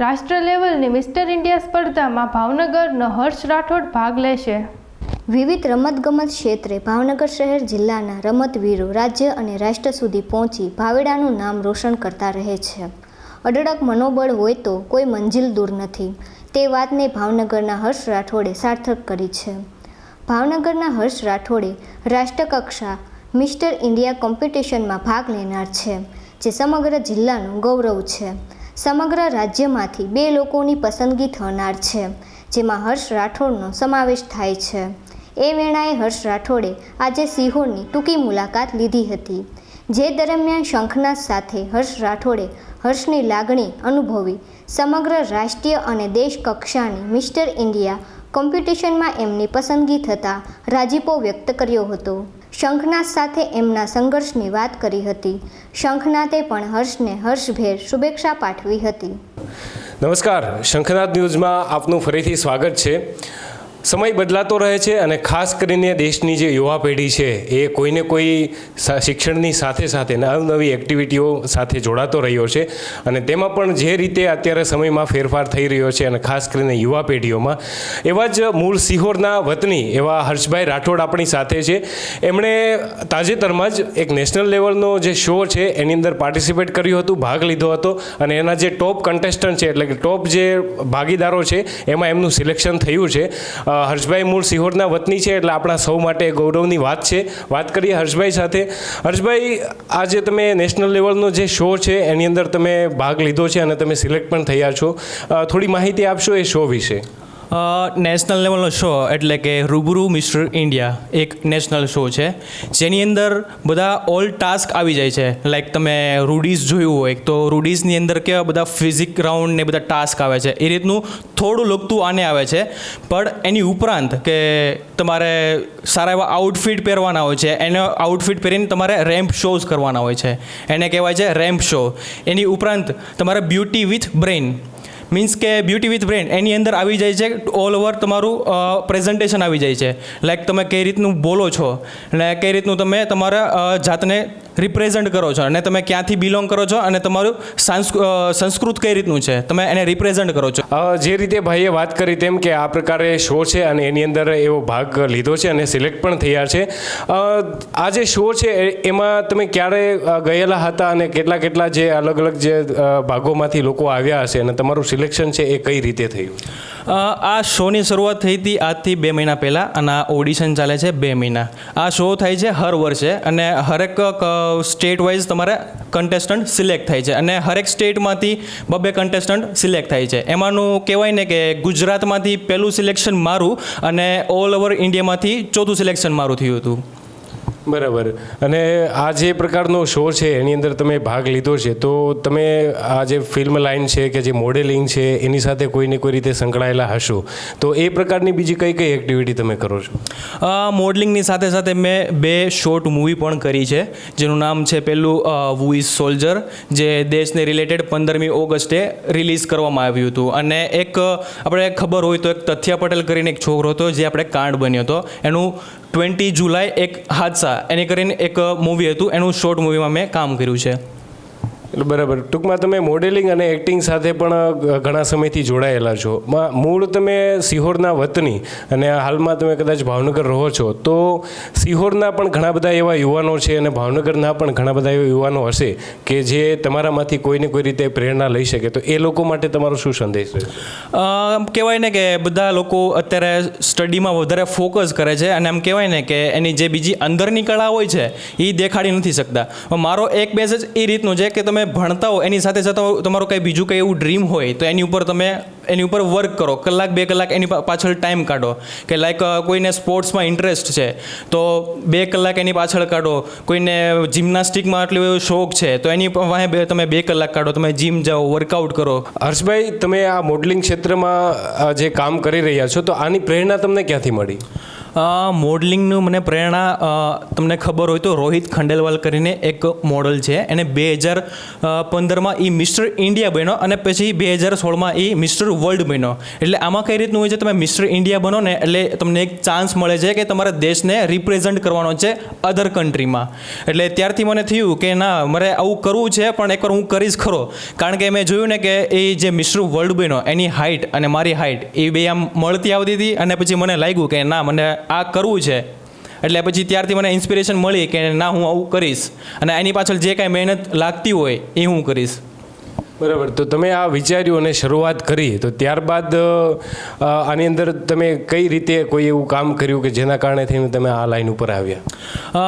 રાષ્ટ્ર લેવલની mister India સ્પર્ધામાં ભાવનગરનો હર્ષ રાઠોડ ભાગ લેશે. વિવિધ રમતગમત ક્ષેત્રે ભાવનગર શહેર જિલ્લાના રમતવીરો રાજ્ય અને રાષ્ટ્ર સુધી પહોંચી ભાવેડાનું નામ રોશન કરતા રહે છે. અઢળક મનોબળ હોય તો કોઈ મંજિલ દૂર નથી. તે વાતને ભાવનગરના હર્ષ રાઠોડે સાર્થક કરી છે. ભાવનગરના હર્ષ રાઠોડે રાષ્ટ્રકક્ષા મિસ્ટર ઇન્ડિયા કોમ્પિટિશનમાં ભાગ લેનાર છે, જે સમગ્ર જિલ્લાનું ગૌરવ છે. સમગ્ર રાજ્યમાંથી બે લોકોની પસંદગી થનાર છે, જેમાં હર્ષ રાઠોડનો સમાવેશ થાય છે. એ વેળાએ હર્ષ રાઠોડે આજે સિહોરની ટૂંકી મુલાકાત લીધી હતી, જે દરમિયાન શંખનાથ સાથે હર્ષ રાઠોડે હર્ષની લાગણી અનુભવી સમગ્ર રાષ્ટ્રીય અને દેશ કક્ષાની મિસ્ટર ઇન્ડિયા કોમ્પિટિશનમાં એમની પસંદગી થતાં રાજીપો વ્યક્ત કર્યો હતો. શંખનાદ સાથે એમના સંઘર્ષની વાત કરી હતી. શંખનાથે પણ હર્ષને હર્ષભેર શુભેચ્છા પાઠવી હતી. નમસ્કાર. શંખનાથ ન્યૂઝમાં આપનું ફરીથી સ્વાગત છે. સમય બદલાતો રહે છે અને ખાસ કરીને દેશની જે યુવા પેઢી છે, એ કોઈને કોઈ શિક્ષણની સાથે સાથે નવી એક્ટિવિટીઓ સાથે જોડાતો રહ્યો છે અને તેમાં પણ જે રીતે અત્યારે સમયમાં ફેરફાર થઈ રહ્યો છે અને ખાસ કરીને યુવા પેઢીઓમાં, એવા જ મૂળ સિહોરના વતની એવા હર્ષભાઈ રાઠોડ આપણી સાથે છે. એમણે તાજેતરમાં જ એક નેશનલ લેવલનો જે શો છે, એની અંદર પાર્ટિસિપેટ કર્યું હતું, ભાગ લીધો હતો અને એના જે ટોપ કન્ટેસ્ટન્ટ છે, એટલે કે ટોપ જે ભાગીદારો છે, એમાં એમનું સિલેક્શન થયું છે. હર્ષભાઈ મૂળ સિહોરના વતની છે એટલે આપણા સૌ માટે ગૌરવની વાત છે. વાત કરીએ હર્ષભાઈ સાથે. હર્ષભાઈ, આજે તમે નેશનલ લેવલનો જે શો છે, એની અંદર તમે ભાગ લીધો છે અને તમે સિલેક્ટ પણ થયા છો. થોડી માહિતી આપશો એ શો વિશે? નેશનલ લેવલનો શો એટલે કે રૂબરૂ મિસ્ટર ઇન્ડિયા એક નેશનલ શો છે. જેની અંદર બધા ઓલ ટાસ્ક આવી જાય છે. લાઈક તમે રૂડીઝ જોયું હોય, તો રૂડીઝની અંદર કેવા બધા ફિઝિક રાઉન્ડ ને બધા ટાસ્ક આવે છે. એ રીતનું થોડું લગતું આને આવે છે. પણ એની ઉપરાંત કે તમારે સારા એવા આઉટફિટ પહેરવાના હોય છે, એને આઉટફિટ પહેરીને તમારે રેમ્પ શોઝ કરવાના હોય છે. એને કહેવાય છે રેમ્પ શો એની ઉપરાંત તમારે બ્યુટી વિથ બ્રેઇન મીન્સ કે બ્યુટી વિથ બ્રેન એની અંદર આવી જાય છે ઓલ ઓવર તમારું પ્રેઝન્ટેશન આવી જાય છે. લાઈક તમે કઈ રીતનું બોલો છો અને કઈ રીતનું તમે તમારા જાતને રિપ્રેઝન્ટ કરો છો અને તમે ક્યાંથી બિલોંગ કરો છો અને તમારું સાંસ્ક સંસ્કૃત કઈ રીતનું છે? તમે એને રિપ્રેઝન્ટ કરો છો. જે રીતે ભાઈએ વાત કરી તેમ કે આ પ્રકારે શો છે અને એની અંદર એવો ભાગ લીધો છે અને સિલેક્ટ પણ થયા છે. આ જે શો છે એમાં તમે ક્યારે ગયેલા હતા અને કેટલા કેટલા જે અલગ અલગ જે ભાગોમાંથી લોકો આવ્યા હશે અને તમારું સિલેક્શન છે એ કઈ રીતે થયું? આ શોની શરૂઆત થઈ હતી આજથી બે મહિના પહેલાં અને આ ઓડિશન ચાલે છે બે મહિના. આ શો થાય છે હર વર્ષે અને હરેક સ્ટેટ વાઇઝ તમારે કન્ટેસ્ટન્ટ સિલેક્ટ થાય છે અને હરેક સ્ટેટમાંથી બબે કન્ટેસ્ટન્ટ સિલેક્ટ થાય છે. એમાંનું કહેવાય ને કે ગુજરાતમાંથી પહેલું સિલેક્શન મારું અને ઓલ ઓવર ઇન્ડિયામાંથી ચોથું સિલેક્શન મારું થયું હતું. બરાબર. અને આ જે પ્રકારનો શો છે, એની અંદર તમે ભાગ લીધો છે, તો તમે આ જે ફિલ્મ લાઇન છે કે જે મોડેલિંગ છે, એની સાથે કોઈને કોઈ રીતે સંકળાયેલા હશો? તો એ પ્રકારની બીજી કઈ કઈ એક્ટિવિટી તમે કરો છો? મોડલિંગની સાથે સાથે મેં બે શોર્ટ મૂવી પણ કરી છે, જેનું નામ છે પેલું વુ ઇઝ સોલ્જર જે દેશને રિલેટેડ પંદરમી ઓગસ્ટે રિલીઝ કરવામાં આવ્યું હતું. અને એક, આપણે ખબર હોય તો એક તથ્યા પટેલ કરીને એક છોકરો હતો, જે આપણે કાંડ બન્યો હતો. એનું ટ્વેન્ટી જુલાઈ એક હાદસા. એને કરીને એક મૂવી હતું. એનું શોર્ટ મૂવીમાં મેં કામ કર્યું છે. એટલે બરાબર. ટૂંકમાં તમે મોડેલિંગ અને એક્ટિંગ સાથે પણ ઘણા સમયથી જોડાયેલા છો. મૂળ તમે સિહોરના વતની અને હાલમાં તમે કદાચ ભાવનગર રહો છો, તો સિહોરના પણ ઘણા બધા એવા યુવાનો છે અને ભાવનગરના પણ ઘણા બધા એવા યુવાનો હશે કે જે તમારામાંથી કોઈને કોઈ રીતે પ્રેરણા લઈ શકે. તો એ લોકો માટે તમારો શું સંદેશ છે? કહેવાય ને કે બધા લોકો અત્યારે સ્ટડીમાં વધારે ફોકસ કરે છે અને એમ કહેવાય ને કે એની જે બીજી અંદરની કળા હોય છે એ દેખાડી નથી શકતા. મારો એક મેસેજ એ રીતનો છે કે તમે ભણતા હો, એની સાથે સાથે તમારું કંઈ બીજું કંઈ એવું ડ્રીમ હોય, તો એની ઉપર તમે એની ઉપર વર્ક કરો. કલાક, બે કલાક એની પાછળ ટાઈમ કાઢો. કે લાઈક કોઈને સ્પોર્ટ્સમાં ઇન્ટરેસ્ટ છે, તો બે કલાક એની પાછળ કાઢો. કોઈને જિમ્નાસ્ટિકમાં આટલો એવો શોખ છે, તો એની વાહે બે તમે બે કલાક કાઢો. તમે જીમ જાઓ વર્કઆઉટ કરો. હર્ષભાઈ, તમે આ મોડલિંગ ક્ષેત્રમાં જે કામ કરી રહ્યા છો, તો આની પ્રેરણા તમને ક્યાંથી મળી? મોડલિંગનું મને પ્રેરણા તમને ખબર હોય તો રોહિત ખંડેલવાલ કરીને એક મોડલ છે. એને બે હજાર પંદરમાં એ મિસ્ટર ઇન્ડિયા બન્યો અને પછી બે હજાર સોળમાં એ મિસ્ટર વર્લ્ડ બન્યો. એટલે આમાં કઈ રીતનું હોય છે? તમે મિસ્ટર ઇન્ડિયા બનો ને એટલે તમને એક ચાન્સ મળે છે કે તમારા દેશને રિપ્રેઝન્ટ કરવાનો છે અધર કન્ટ્રીમાં એટલે ત્યારથી મને થયું કે ના, મારે આવું કરવું છે, પણ એકવાર હું કરીશ ખરો. કારણ કે મેં જોયું ને કે એ જે મિસ્ટર વર્લ્ડ બન્યો, એની હાઇટ અને મારી હાઇટ એ બે આમ મળતી આવતી હતી અને પછી મને લાગ્યું કે ના, મને આ કરવું છે. એટલે પછી ત્યારથી મને ઇન્સ્પિરેશન મળી કે ના હું આવું કરીશ. અને એની પાછળ જે કાંઈ મહેનત લાગતી હોય એ હું કરીશ. બરાબર. તો તમે આ વિચાર્યું અને શરૂઆત કરી. તો ત્યારબાદ આની અંદર તમે કઈ રીતે કોઈ એવું કામ કર્યું કે જેના કારણે થઈને તમે આ લાઈન ઉપર આવ્યા?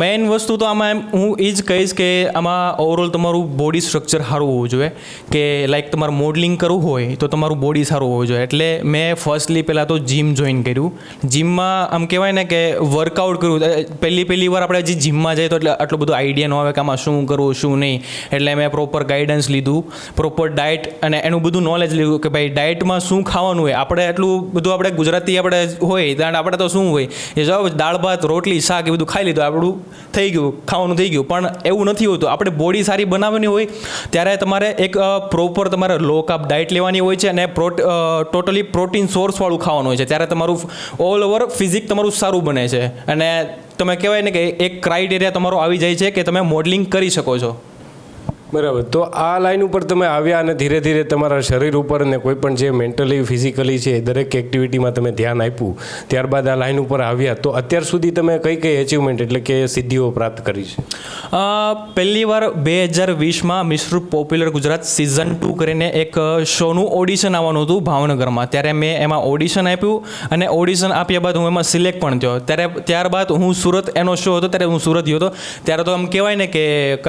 મેઇન વસ્તુ તો આમાં એમ હું એ જ કહીશ કે આમાં ઓવરઓલ તમારું બોડી સ્ટ્રક્ચર સારું હોવું જોઈએ. કે લાઈક તમારે મોડલિંગ કરવું હોય તો તમારું બોડી સારું હોવું જોઈએ. એટલે મેં ફર્સ્ટલી પહેલાં તો જીમ જોઈન કર્યું. જીમમાં આમ કહેવાય ને કે વર્કઆઉટ કર્યું પહેલી પહેલી વાર આપણે જે જીમમાં જઈએ તો એટલે આટલો બધો આઈડિયા ન આવે કે આમાં શું કરવું, શું નહીં. એટલે મેં પ્રોપર ગાઈડન્સ લીધું પ્રોપર ડાયટ અને એનું બધું નોલેજ લીધું કે ભાઈ ડાયટમાં શું ખાવાનું હોય. આપણે એટલું બધું આપણે ગુજરાતી આપણે હોય ત્યાં આપણે તો શું હોય? એ જવાબ, દાળ, ભાત, રોટલી, શાક એ બધું ખાઈ લીધું. આપણું થઈ ગયું, ખાવાનું થઈ ગયું. પણ એવું નથી હોતું. આપણે બોડી સારી બનાવવાની હોય, ત્યારે તમારે એક પ્રોપર તમારે લો કાર્બ ડાયટ લેવાની હોય છે અને પ્રોટ ટોટલી પ્રોટીન સોર્સવાળું ખાવાનું હોય છે. ત્યારે તમારું ઓલ ઓવર ફિઝિક તમારું સારું બને છે. અને તમે કહેવાય ને કે એક ક્રાઇટેરિયા તમારો આવી જાય છે કે તમે મોડલિંગ કરી શકો છો. બરાબર. તો આ લાઈન ઉપર તમે આવ્યા અને ધીરે ધીરે તમારા શરીર ઉપર અને કોઈ પણ જે મેન્ટલી ફિઝિકલી છે દરેક એક્ટિવિટીમાં તમે ધ્યાન આપ્યું, ત્યારબાદ આ લાઈન ઉપર આવ્યા. તો અત્યાર સુધી તમે કઈ કઈ અચીવમેન્ટ એટલે કે સિદ્ધિઓ પ્રાપ્ત કરી છે? પહેલી વાર બે હજાર વીસમાં મિશ્ર પોપ્યુલર ગુજરાત સિઝન ટુ કરીને એક શોનું ઓડિશન આવવાનું હતું ભાવનગરમાં. ત્યારે મેં એમાં ઓડિશન આપ્યું અને ઓડિશન આપ્યા બાદ હું એમાં સિલેક્ટ પણ થયો. ત્યારે, ત્યારબાદ હું સુરત એનો શો હતો, ત્યારે હું સુરત ગયો હતો. ત્યારે તો આમ કહેવાય ને કે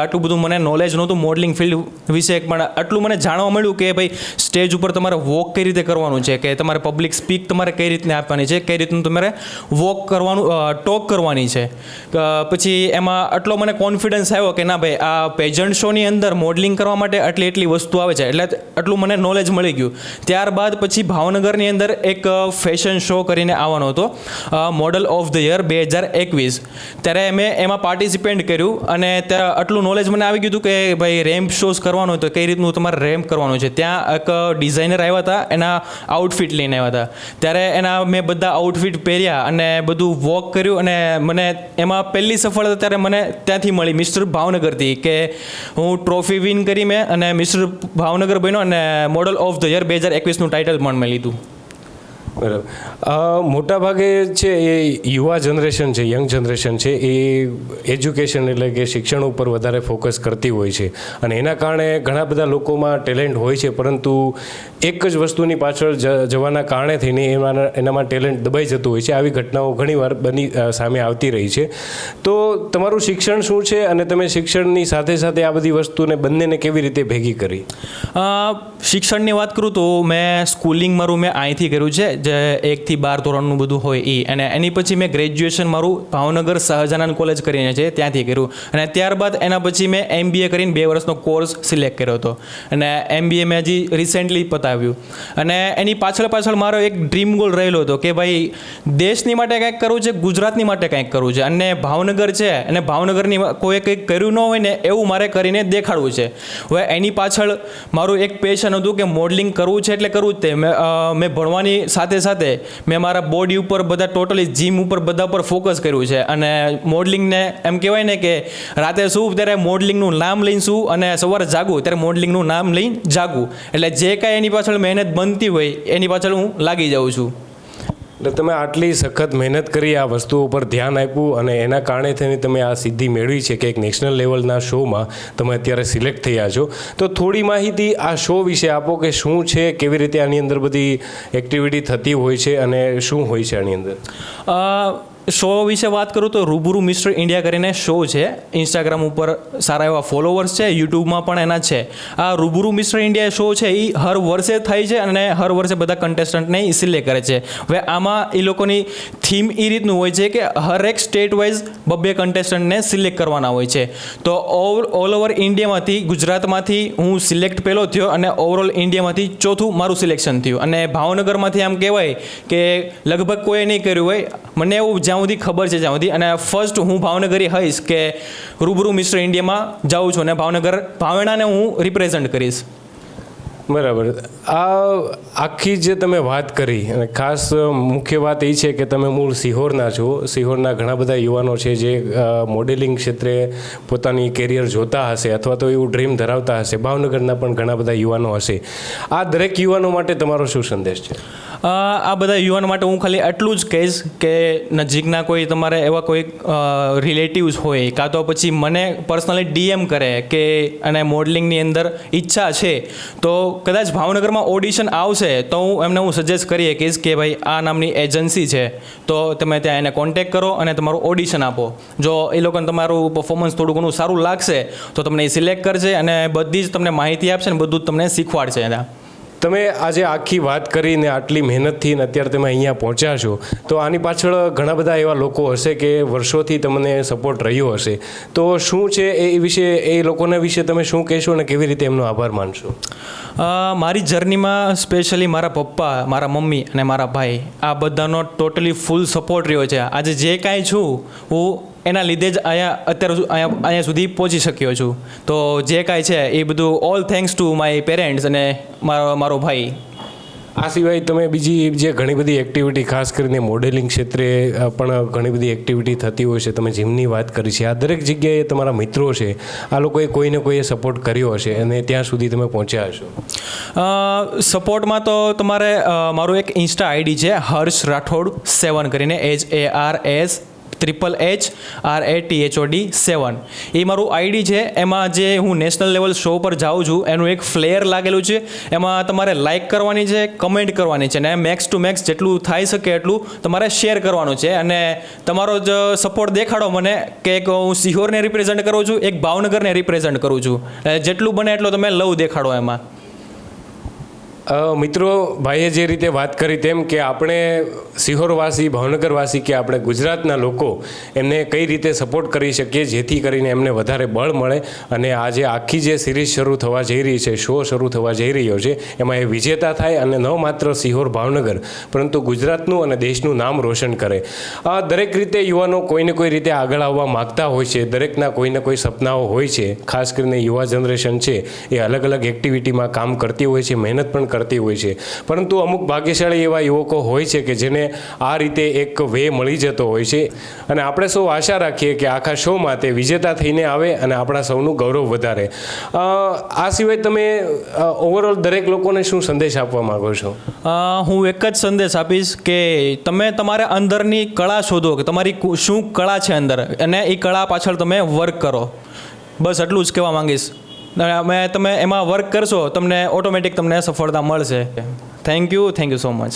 આટલું બધું મને નોલેજ નહોતું. મોડલિંગ ફિલ્ડ વિશે પણ આટલું મને જાણવા મળ્યું કે ભાઈ સ્ટેજ ઉપર તમારે વોક કઈ રીતે કરવાનું છે, કે તમારે પબ્લિક સ્પીક તમારે કઈ રીતને આપવાની છે, કઈ રીતનું તમારે વોક કરવાનું ટોક કરવાની છે. પછી એમાં આટલો મને કોન્ફિડન્સ આવ્યો કે ના ભાઈ, આ પેજન્ટ શોની અંદર મોડલિંગ કરવા માટે આટલી એટલી વસ્તુ આવે છે, એટલે આટલું મને નોલેજ મળી ગયું. ત્યારબાદ પછી ભાવનગરની અંદર એક ફેશન શો કરીને આવવાનો હતો મોડલ ઓફ ધ યર બે હજાર એકવીસ. ત્યારે મેં એમાં પાર્ટિસિપેન્ટ કર્યું અને ત્યાં આટલું નોલેજ મને આવી ગયું હતું કે ભાઈ રેમ્પ શોઝ કરવાનો હોય તો કઈ રીતનું તમારે રેમ્પ કરવાનું છે? ત્યાં એક ડિઝાઇનર આવ્યા હતા, એના આઉટફિટ લઈને આવ્યા હતા. ત્યારે એના મેં બધા આઉટફિટ પહેર્યા અને બધું વોક કર્યું અને મને એમાં પહેલી સફળતા ત્યારે મને ત્યાંથી મળી. મિસ્ટર ભાવનગરથી કે હું ટ્રોફી વિન કરી મેં અને મિસ્ટર ભાવનગર બન્યો અને મોડલ ઓફ ધ યર બે હજાર એકવીસનું ટાઇટલ પણ મેં લીધું. બરાબર. મોટાભાગે છે એ યુવા જનરેશન છે, યંગ જનરેશન છે, એ એજ્યુકેશન એટલે કે શિક્ષણ ઉપર વધારે ફોકસ કરતી હોય છે. અને એના કારણે ઘણા બધા લોકોમાં ટેલેન્ટ હોય છે, પરંતુ એક જ વસ્તુની પાછળ જવાના કારણે થઈને એમાં, એનામાં ટેલેન્ટ દબાઈ જતું હોય છે. આવી ઘટનાઓ ઘણીવાર બની સામે આવતી રહી છે. તો તમારું શિક્ષણ શું છે અને તમે શિક્ષણની સાથે સાથે આ બધી વસ્તુને બંનેને કેવી રીતે ભેગી કરી? શિક્ષણની વાત કરું તો મેં સ્કૂલિંગ મારું મેં અહીંથી કર્યું છે. જે એકથી બાર ધોરણનું બધું હોય એ અને એની પછી મેં ગ્રેજ્યુએશન મારું ભાવનગર સહજાનંદ કોલેજ કરીને છે, ત્યાંથી કર્યું. અને ત્યારબાદ એના પછી મેં એમબીએ કરીને બે વર્ષનો કોર્સ સિલેક્ટ કર્યો હતો. અને એમબીએ મેં હજી રિસેન્ટલી પતાવ્યું. અને એની પાછળ પાછળ મારો એક ડ્રીમ ગોલ રહેલો હતો કે ભાઈ, દેશની માટે કંઈક કરવું છે, ગુજરાતની માટે કંઈક કરવું છે. અને ભાવનગર છે, અને ભાવનગરની કોઈ કંઈક કર્યું ન હોય ને એવું મારે કરીને દેખાડવું છે. હવે એની પાછળ મારું એક પેશન હતું કે મોડલિંગ કરવું છે એટલે કરવું જ તે. મેં ભણવાની સાથે સાથે સાથે મેં મારા બોડી ઉપર બધા ટોટલી જીમ ઉપર બધા પર ફોકસ કર્યું છે. અને મોડલિંગને એમ કહેવાય ને કે રાતે શું ત્યારે મોડલિંગનું નામ લઈને શું અને સવારે જાગું ત્યારે મોડલિંગનું નામ લઈને જાગું એટલે જે કાંઈ એની પાછળ મહેનત બનતી હોય એની પાછળ હું લાગી જાઉં છું. એટલે તમે આટલી સખત મહેનત કરી આ વસ્તુ ઉપર ધ્યાન આપ્યું અને એના કારણે થઈને તમે આ સિદ્ધિ મેળવી છે કે એક નેશનલ લેવલના શોમાં તમે અત્યારે સિલેક્ટ થયા છો. તો થોડી માહિતી આ શો વિશે આપો કે શું છે, કેવી રીતે આની અંદર બધી એક્ટિવિટી થતી હોય છે અને શું હોય છે આની અંદર? શો વિશે વાત કરું તો રૂબરૂ મિસ્ટર ઇન્ડિયા કરીને શો છે. ઇન્સ્ટાગ્રામ ઉપર સારા એવા ફોલોવર્સ છે યુટ્યુબમાં પણ એના છે. આ રૂબરૂ મિસ્ટર ઇન્ડિયા શો છે એ હર વર્ષે થાય છે અને હર વર્ષે બધા કન્ટેસ્ટન્ટને એ સિલેક્ટ કરે છે. હવે આમાં એ લોકોની થીમ એ રીતનું હોય છે કે હર એક સ્ટેટ વાઇઝ બબ્બે કન્ટેસ્ટન્ટને સિલેક્ટ કરવાના હોય છે. તો ઓલ ઓલ ઓવર ઇન્ડિયામાંથી, ગુજરાતમાંથી હું સિલેક્ટ પહેલો થયો અને ઓવરઓલ ઇન્ડિયામાંથી ચોથું મારું સિલેક્શન થયું. અને ભાવનગરમાંથી આમ કહેવાય કે લગભગ કોઈ નહીં કર્યું હોય. મને એવું જ્યાં સુધી ખબર છે, જ્યાં સુધી. અને ફર્સ્ટ હું ભાવનગરી હઈશ કે રૂબરૂ મિસ્ટર ઇન્ડિયામાં જાઉં છું અને ભાવનગર, ભાવેણાને હું રિપ્રેઝન્ટ કરીશ. બરાબર. આ આખી જે તમે વાત કરી, અને ખાસ મુખ્ય વાત એ છે કે તમે મૂળ સિહોરના છો. સિહોરના ઘણા બધા યુવાનો છે જે મોડેલિંગ ક્ષેત્રે પોતાની કેરિયર જોતા હશે અથવા તો એવું ડ્રીમ ધરાવતા હશે. ભાવનગરના પણ ઘણા બધા યુવાનો હશે. આ દરેક યુવાનો માટે તમારો શું સંદેશ છે? આ બધા યુવાનો માટે હું ખાલી એટલું જ કહીશ કે નજીકના કોઈ તમારે એવા કોઈ રિલેટિવ્સ હોય, કાં તો પછી મને પર્સનલી ડીએમ કરે કે અને મોડલિંગની અંદર ઈચ્છા છે, તો કદાચ ભાવનગરમાં ઓડિશન આવશે, તો હું એમને હું સજેસ્ટ કરી શકીશ કે ભાઈ આ નામની એજન્સી છે. તો તમે ત્યાં એને કોન્ટેક કરો અને તમારું ઓડિશન આપો. જો એ લોકોને તમારું પર્ફોમન્સ થોડું ઘણું સારું લાગશે, તો તમને એ સિલેક્ટ કરશે અને બધી જ તમને માહિતી આપશે ને બધું જ તમને શીખવાડશે ત્યાં. તમે આજે આખી વાત કરીને આટલી મહેનતથી ને અત્યારે તમે અહીંયા પહોંચ્યા છો, તો આની પાછળ ઘણા બધા એવા લોકો હશે કે વર્ષોથી તમને સપોર્ટ રહ્યો હશે. તો શું છે એ વિશે, એ લોકોના વિશે તમે શું કહેશો અને કેવી રીતે એમનો આભાર માનશો? મારી જર્નીમાં સ્પેશિયલી મારા પપ્પા, મારા મમ્મી અને મારા ભાઈ આ બધાનો ટોટલી ફૂલ સપોર્ટ રહ્યો છે. આજે જે કાંઈ છું, હું એના લીધે જ અહીંયા અત્યારે અહીંયા અહીંયા સુધી પહોંચી શક્યો છું. તો જે કાંઈ છે એ બધું all thanks to my parents અને મારો મારો ભાઈ. આ સિવાય તમે બીજી જે ઘણી બધી એક્ટિવિટી ખાસ કરીને મોડેલિંગ ક્ષેત્રે પણ ઘણી બધી એક્ટિવિટી થતી હોય છે તમે જીમની વાત કરી છે આ દરેક જગ્યાએ તમારા મિત્રો છે આ લોકોએ કોઈને કોઈએ સપોર્ટ કર્યો હશે અને ત્યાં સુધી તમે પહોંચ્યા હશો? સપોર્ટમાં તો તમારે મારું એક ઇન્સ્ટા આઈડી છે હર્ષ રાઠોડ સેવન કરીને H A R S triple H R A T H O D seven એ મારું આઈડી છે. એમાં જે હું નેશનલ લેવલ શો પર જાઉં છું, એનું એક ફ્લેયર લાગેલું છે. એમાં તમારે લાઇક કરવાની છે કમેન્ટ કરવાની છે. અને મેક્સ ટુ મેક્સ જેટલું થઈ શકે એટલું તમારે શેર કરવાનું છે. અને તમારો જ સપોર્ટ દેખાડો મને કે એક હું સિહોરને રિપ્રેઝન્ટ કરું છું, એક ભાવનગરને રિપ્રેઝન્ટ કરું છું. જેટલું બને એટલો તમે લવ દેખાડો એમાં. મિત્રો, ભાઈએ જે રીતે વાત કરી તેમ કે આપણે સિહોરવાસી ભાવનગરવાસી કે આપણે ગુજરાતના લોકો એમને કઈ રીતે સપોર્ટ કરી શકીએ, જેથી કરીને એમને વધારે બળ મળે અને આજે આખી જે સિરીઝ શરૂ થવા જઈ રહી છે શો શરૂ થવા જઈ રહ્યો છે, એમાં એ વિજેતા થાય અને ન માત્ર સિહોર ભાવનગર, પરંતુ ગુજરાતનું અને દેશનું નામ રોશન કરે. આ દરેક રીતે યુવાનો કોઈને કોઈ રીતે આગળ આવવા માગતા હોય છે, દરેકના કોઈને કોઈ સપનાઓ હોય છે, ખાસ કરીને યુવા જનરેશન છે, એ અલગ અલગ એક્ટિવિટીમાં કામ કરતી હોય છે, મહેનત પણ કરતી હોય છે. પરંતુ અમુક ભાગ્યશાળી એવા યુવકો હોય છે કે જેને આ રીતે એક વે મળી જતો હોય છે. અને આપણે સૌ આશા રાખીએ કે આખા શોમાં તે વિજેતા થઈને આવે અને આપણા સૌનું ગૌરવ વધારે. આ સિવાય તમે ઓવરઓલ દરેક લોકોને શું સંદેશ આપવા માંગો છો? હું એક જ સંદેશ આપીશ કે તમે તમારા અંદરની કળા શોધો કે તમારી શું કળા છે અંદર? અને એ કળા પાછળ તમે વર્ક કરો. બસ એટલું જ કહેવા માંગીશ. અમે તમે એમાં વર્ક કરશો, તમને ઓટોમેટિક તમને સફળતા મળશે. Thank you thank you so much